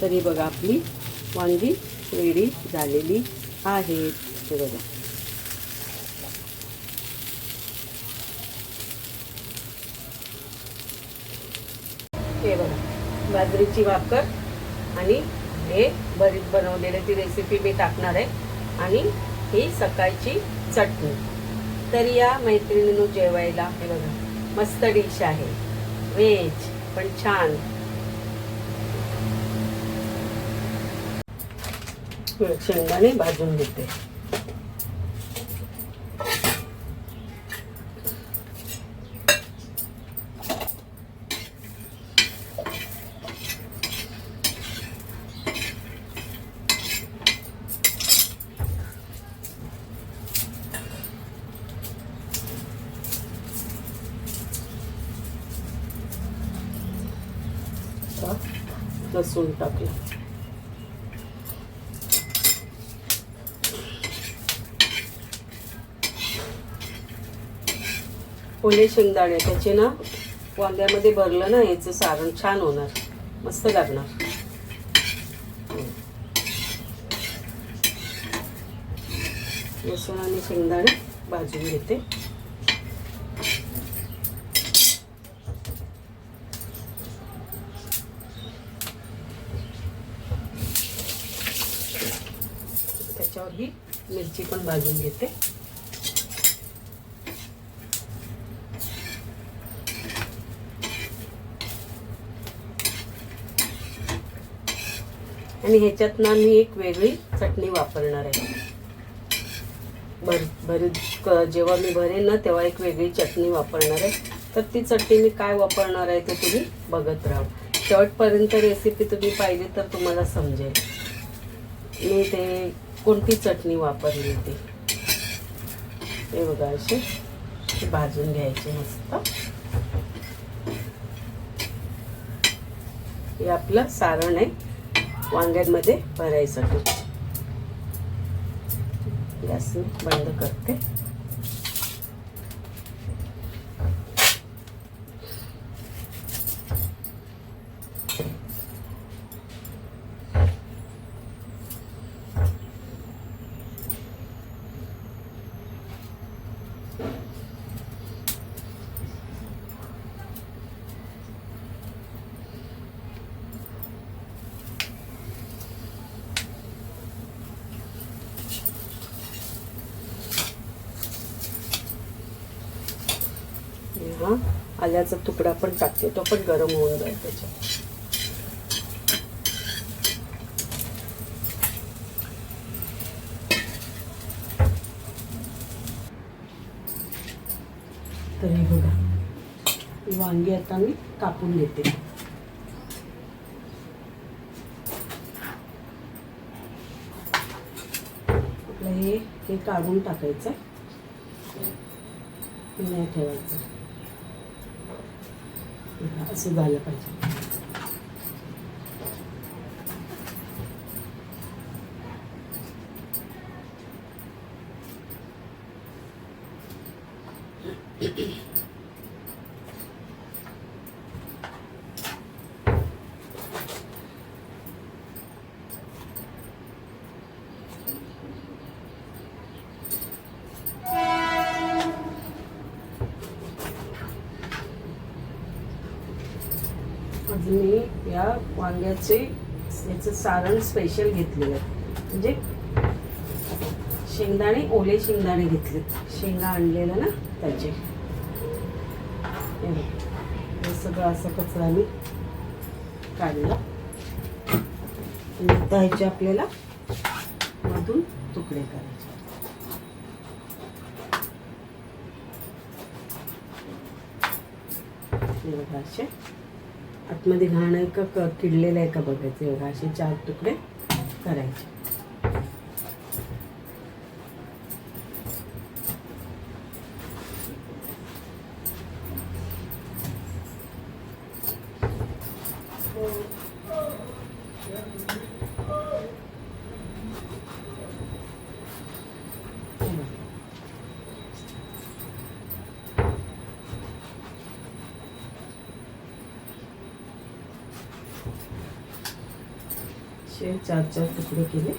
तरी बघा आपली वांगी रेडी झालेली आहेत हे बघा. हे बघा बाजरीची भाकर आणि हे भरीत बनवलेले ती रेसिपी मी टाकणार आहे. आणि ही सकाळची चटणी. तर या मैत्रिणीनं जेवायला हे बघा मस्त डिश आहे. व्हेज पण छान. शेंगदाणे भाजून घेते आता लसूण टाकलं फुले शेंगदाणे. त्याचे ना वांग्यामध्ये भरलं ना याचं सारण छान होणार. मस्त लागणार. लसूण आणि शेंगदाणे भाजून घेते. त्याच्यावर ही मिरची पण भाजून घेते. आणि ह्याच्यात ना मी एक वेगळी चटणी वापरणार आहे. भर भरीत क- जेव्हा मी भरेन ना तेव्हा एक वेगळी चटणी वापरणार आहे. तर ती चटणी मी काय वापरणार आहे ते तुम्ही बघत राहा. शेवटपर्यंत रेसिपी तुम्ही पाहिली तर तुम्हाला समजेल. मी ते कोणती चटणी वापरली ती हे बघा असे भाजून घ्यायचे मस्त. हे आपलं सारण आहे. वांग्यांमध्ये भरायसाठी गॅस मी बंद करते हा आल्याचा तुकडा पण टाकते तो पण गरम होणार आहे त्याच्यात. तर हे बघा वांगी आता मी कापून घेते. आपलं हे हे काढून टाकायचं. नाही ठेवायचं. असं झालं पाहिजे आज मी या वांग्याचे याचं सारण स्पेशल घेतलेलं आहे. म्हणजे शेंगदाणे ओले शेंगदाणे घेतले. शेंगा आणलेलं ना त्याचे. हे सगळं असं कचरा मी काढला. आता ह्याचे आपल्याला मधून तुकडे करायचे. बघा असे. आतमध्ये घाण आहे का? क- किडलेलं आहे का बघायचं? बघा असे चार तुकडे करायचे. हे बघा. असे चार चार तुकडे केले.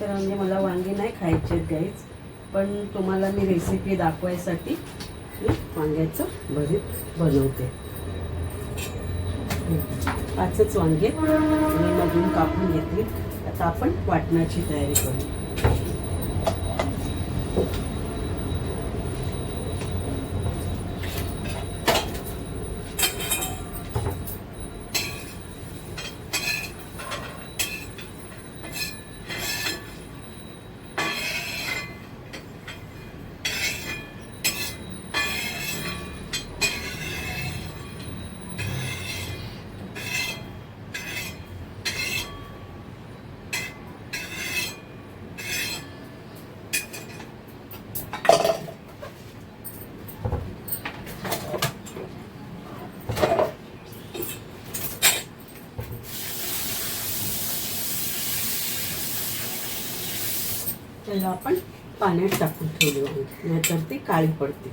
तर म्हणजे मला वांगे नाही खायचे गाईच पण तुम्हाला मी रेसिपी दाखवायसाठी मी वांग्याचं भरीत बनवते. पाचच वांगे मी मधून कापून घेतली. आता आपण वाटणाची तयारी करू. त्याला आपण पाण्यात टाकून ठेवली आहोत नाहीतर ती काळी पडते.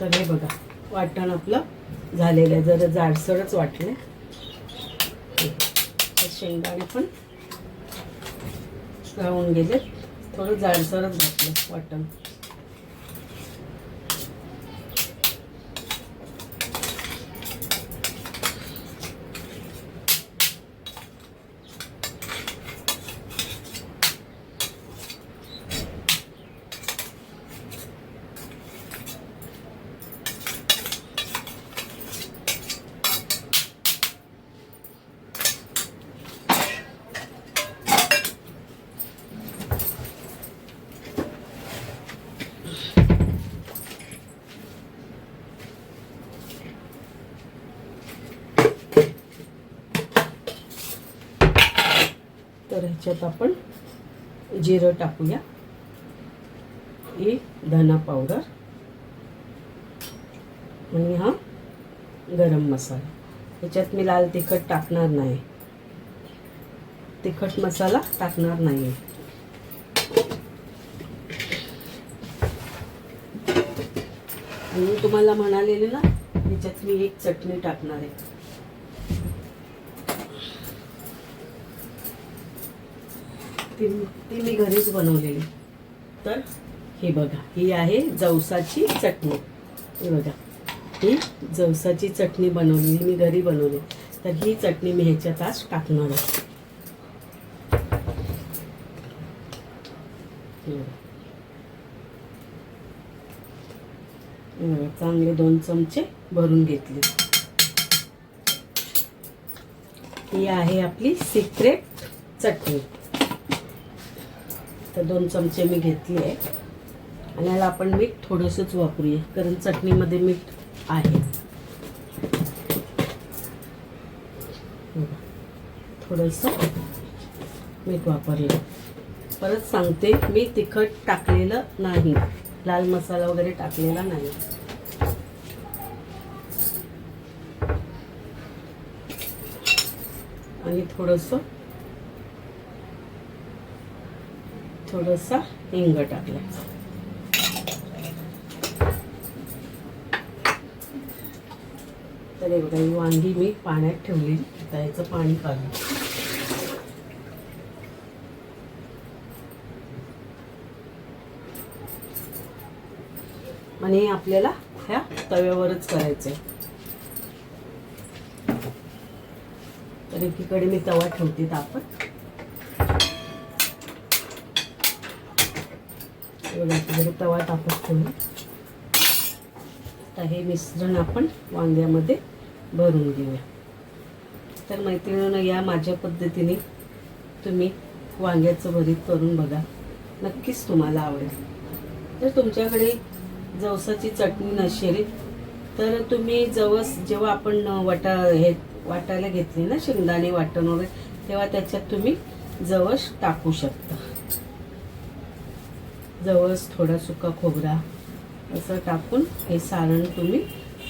तर हे बघा वाटण आपलं झालेलं आहे. जरा जाडसरच वाटलं शेंगदाणे पण राहून गेले थोडं जाडसरच घातलं वाटण तर ह्याच्यात आपण जिरं टाकूया. ही धना पावडर आणि हा गरम मसाला. ह्याच्यात मी लाल तिखट टाकणार नाही. तिखट मसाला टाकणार नाही. आणि तुम्हाला म्हणालेले ना ह्याच्यात मी एक चटणी टाकणार आहे. ती ती मी घरीच बनवलेली. तर ही बघा ही आहे जवसाची चटणी. ही बघा ही जवसाची चटणी बनवलेली मी घरी बनवली. तर ही चटणी मी ह्याच्यात आज टाकणार आहे. चांगले दोन चमचे भरून घेतले. ही आहे आपली सिक्रेट चटणी. तर दोन चमचे मी घेतले आहे. आणि याला आपण मीठ थोडंसंच वापरूया कारण चटणीमध्ये मीठ आहे. थोडंसं मीठ वापरलं. परत सांगते मी तिखट टाकलेलं नाही. लाल मसाला वगैरे टाकलेला नाही. आणि थोडंसं थोडासा हिंग टाकला. तर हे ही वांगी मी पाण्यात ठेवली. आता याचं पाणी काढू. आणि आपल्याला ह्या तव्यावरच करायचंय. तर एकीकडे मी तवा ठेवते तापत. बघा तवा तापत ठेवू. तर हे मिश्रण आपण वांग्यामध्ये भरून घेऊया. तर मैत्रिणीनं या माझ्या पद्धतीने तुम्ही वांग्याचं भरीत करून बघा. नक्कीच तुम्हाला आवडेल. जर तुमच्याकडे जवसाची चटणी नसेल तर तुम्ही जवस जेव्हा आपण वाटा हे वाटायला घेतली ना शेंगदाणे वाटण वगैरे तेव्हा त्याच्यात तुम्ही जवस टाकू शकता. जवळच थोडा सुका खोबरा असं टाकून हे सारण तुम्ही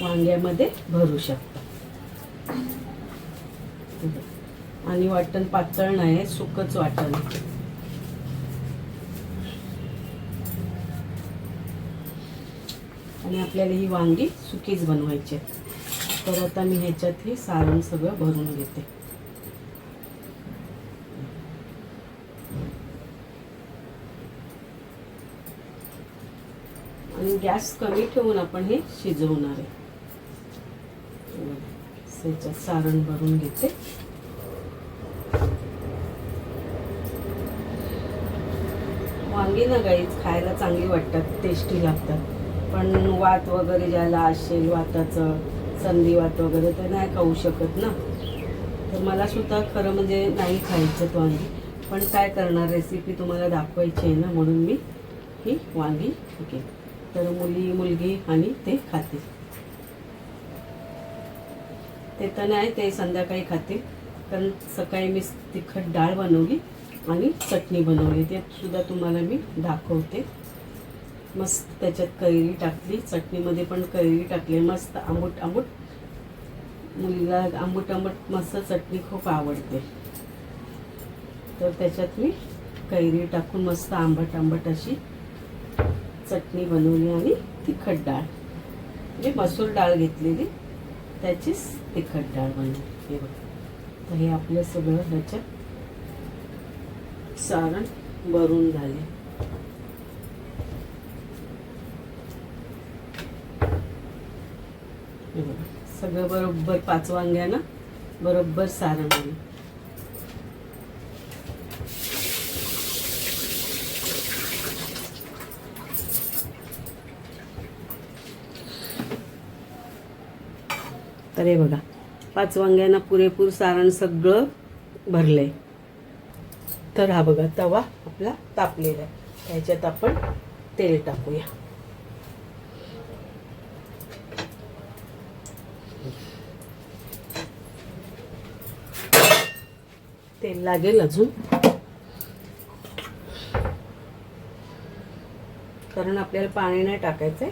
वांग्यामध्ये भरू शकता. आणि वाटण पातळ नाही सुकच वाटण. आणि आपल्याला ही वांगी सुकीच बनवायची तर आता मी ह्याच्यात ही सारण सगळं भरून घेते. गॅस कमी ठेवून आपण हे शिजवणार आहे. त्याच्यात सारण भरून घेते. वांगी ना गाईच खायला चांगली वाटतात टेस्टी लागतात. पण वात वगैरे ज्याला असेल वाताचं संधिवात वगैरे ते नाही खाऊ शकत ना. तर मला सुद्धा खरं म्हणजे नाही खायचं वांगी. पण काय करणार रेसिपी तुम्हाला दाखवायची आहे ना म्हणून मी ही वांगी घेते. तर मुली मुलगी आणि ते खातील ते तर नाही ते संध्याकाळी खातील कारण सकाळी मी तिखट डाळ बनवली आणि चटणी बनवली. ते सुद्धा तुम्हाला मी दाखवते. मस्त त्याच्यात कैरी टाकली. चटणीमध्ये पण कैरी टाकली. मस्त आंबट आंबट. मुलीला आंबट आंबट मस्त चटणी खूप आवडते. तर त्याच्यात मी कैरी टाकून मस्त आंबट आंबट अशी चटणी बनवली आणि तिखट डाळ. म्हणजे मसूर डाळ घेतलेली त्याचीच तिखट डाळ बनवली. हे बघ. तर हे आपलं सगळं ह्याच्यात सारण भरून झाले. हे बघा, सगळं बरोबर पाच वांग्यानं बरोबर सारण आलं. तर हे बघा पाच वांग्यांना पुरेपूर सारण सगळं भरलंय. तर हा बघा तवा आपला तापलेला आहे. त्याच्यात आपण तेल टाकूया. तेल लागेल अजून. कारण आपल्याला पाणी नाही टाकायचंय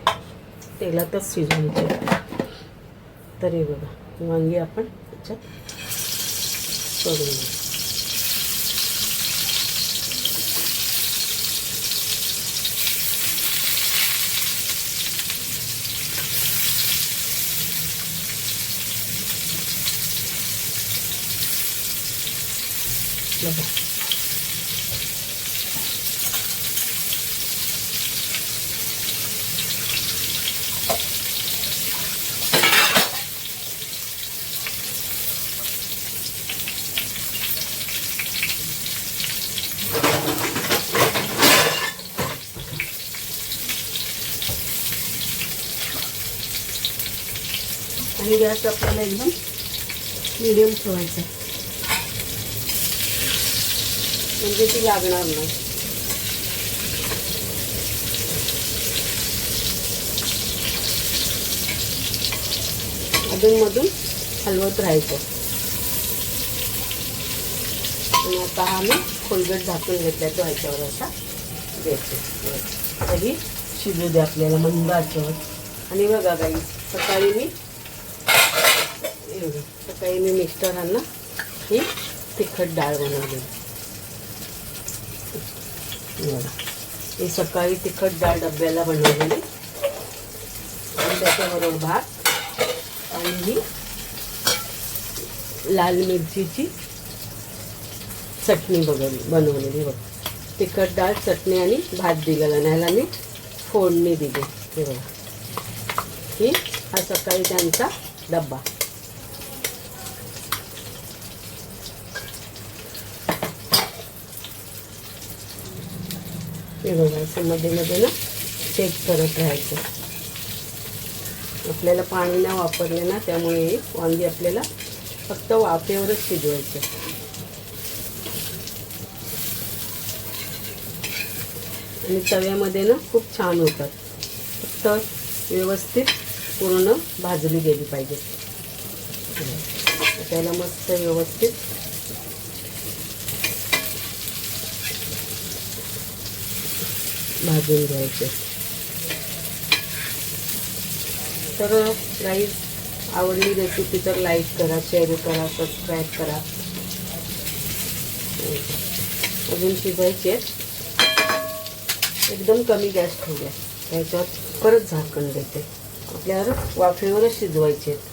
तेलातच शिजवायचे तर हे बघा वांगी आपण त्याच्यात सोडून घेऊ बघा. आणि गॅस आपल्याला एकदम मिडियम ठेवायचा. म्हणजे ती लागणार नाही. अधूनमधून हलवत राहायचं. आणि आता हा मी खोलगट झाकून घेतला तो ह्याच्यावर असा. द्यायचो तरी शिजू दे आपल्याला मंद आणि बघा काही सकाळी मी सकाळी मी मिस्टरांना ही तिखट डाळ बनवली. ही सकाळी तिखट डाळ डब्याला बनवलेली. आणि त्याच्याबरोबर भात आणि ही लाल मिरचीची चटणी बघवली बनवलेली बघ. तिखट डाळ चटणी आणि भात दिलेला नाही ह्याला मी फोडणी दिली. हे बघा. ही हा सकाळी त्यांचा डब्बा. हे बघा असं मध्ये मध्ये ना चेक करत राहायचं. आपल्याला पाणी ना वापरले ना त्यामुळे वांगी आपल्याला फक्त वाफेवरच शिजवायचं. आणि तव्यामध्ये ना खूप छान होतात. फक्त व्यवस्थित पूर्ण भाजली गेली पाहिजे. त्याला मस्त व्यवस्थित भाजून घ्यायचे. तर गाईज आवडली रेसिपी तर लाईक करा शेअर करा सबस्क्राईब करा. अजून शिजायचे एकदम कमी गॅस ठेवूया. त्याच्यात परत झाकण देते. आपल्यावर वाफेवरच शिजवायचे आहेत.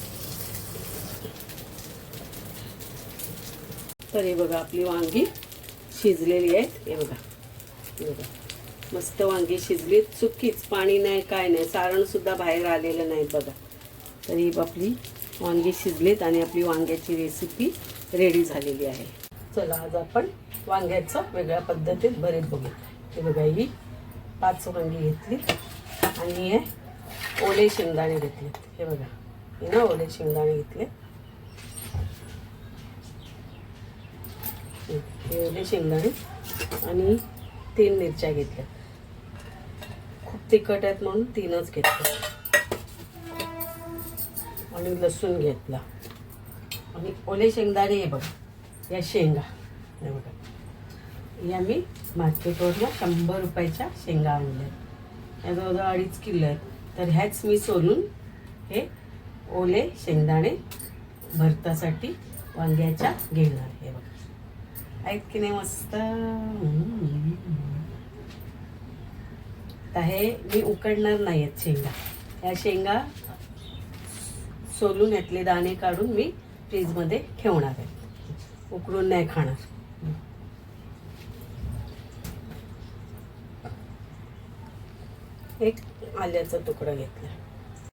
बघा आपली वांगी शिजलेली आहेत. हे बघा. बघा. मस्त वांगी शिजली. चुकीच पाणी नाही काय नाही. सारण सुद्धा बाहेर आलेलं नाही बघा. तर ही आपली वांगी शिजलीत आणि आपली वांग्याची रेसिपी रेडी झालेली आहे. चला आज आपण वांग्याचं वेगळ्या पद्धतीत भरीत बघू हे बघा ही पाच वांगी घेतली आणि हे ओले शेंगदाणे घेतलेत. हे बघा हे ना ओले शेंगदाणे घेतले हे ओले शेंगदाणे आणि तीन मिरच्या घेतल्या खूप तिखट आहेत म्हणून तीनच घेतलं. आणि लसूण घेतला. आणि ओले शेंगदाणे हे बघा या शेंगा. हे बघा. या मी मार्केटवरनं शंभर रुपयाच्या शेंगा आणल्या या जवळजवळ अडीच किलो आहेत. तर ह्याच मी सोलून हे ओले शेंगदाणे भरतासाठी वांग्याच्या घेणार हे बघा. आहेत की नाही मस्त? तर हे मी उकडणार नाही आहेत शेंगा. ह्या शेंगा सोलून यातले दाणे काढून मी फ्रीजमध्ये ठेवणार आहे. उकडून नाही खाणार. एक आल्याचा तुकडा घेतला.